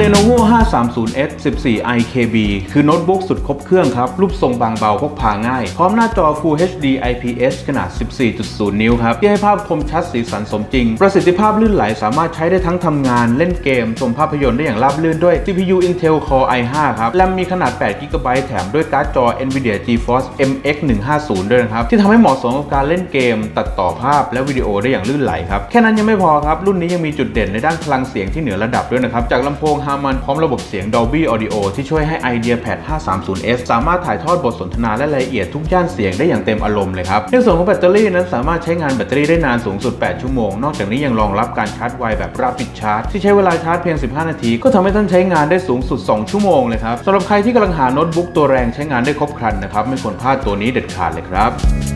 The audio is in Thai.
Lenovo 530S 14 IKB คือโน้ตบุ๊กสุดครบเครื่องครับ รูปทรงบางเบาพกพาง่าย พร้อมหน้าจอ Full HD IPS ขนาด 14.0 นิ้วครับ ที่ให้ภาพคมชัดสีสันสมจริง ประสิทธิภาพลื่นไหลสามารถใช้ได้ทั้งทำงาน เล่นเกม ชมภาพยนตร์ได้อย่างราบรื่นด้วย CPU Intel Core i5 ครับแรมมีขนาด 8 GB แถมด้วยการ์ดจอ Nvidia GeForce MX 150ด้วยนะครับ ที่ทำให้เหมาะสมกับการเล่นเกม ตัดต่อภาพและวิดีโอได้อย่างลื่นไหลครับแค่นั้นยังไม่พอครับรุ่นนี้ยังมีจุดเด่นในด้านพลังเสียงที่เหนือระดับด้วยนะครับจากลำโพง Harman พร้อมระบบเสียง Dolby Audio ที่ช่วยให้ IdeaPad 530S สามารถถ่ายทอดบทสนทนาและรายละเอียดทุกย่านเสียงได้อย่างเต็มอารมณ์เลยครับ ในส่วนของแบตเตอรี่นั้นสามารถใช้งานแบตเตอรี่ได้นานสูงสุด 8 ชั่วโมง นอกจากนี้ยังรองรับการชาร์จไวแบบ Rapid Charge ที่ใช้เวลาชาร์จเพียง 15 นาที ก็ทำให้ท่านใช้งานได้สูงสุด 2 ชั่วโมงเลยครับสำหรับใครที่กำลังหาโน้ตบุ๊กตัวแรงใช้งานได้ครบครันนะครับไม่ควรพลาดตัวนี้เด็ดขาดเลยครับ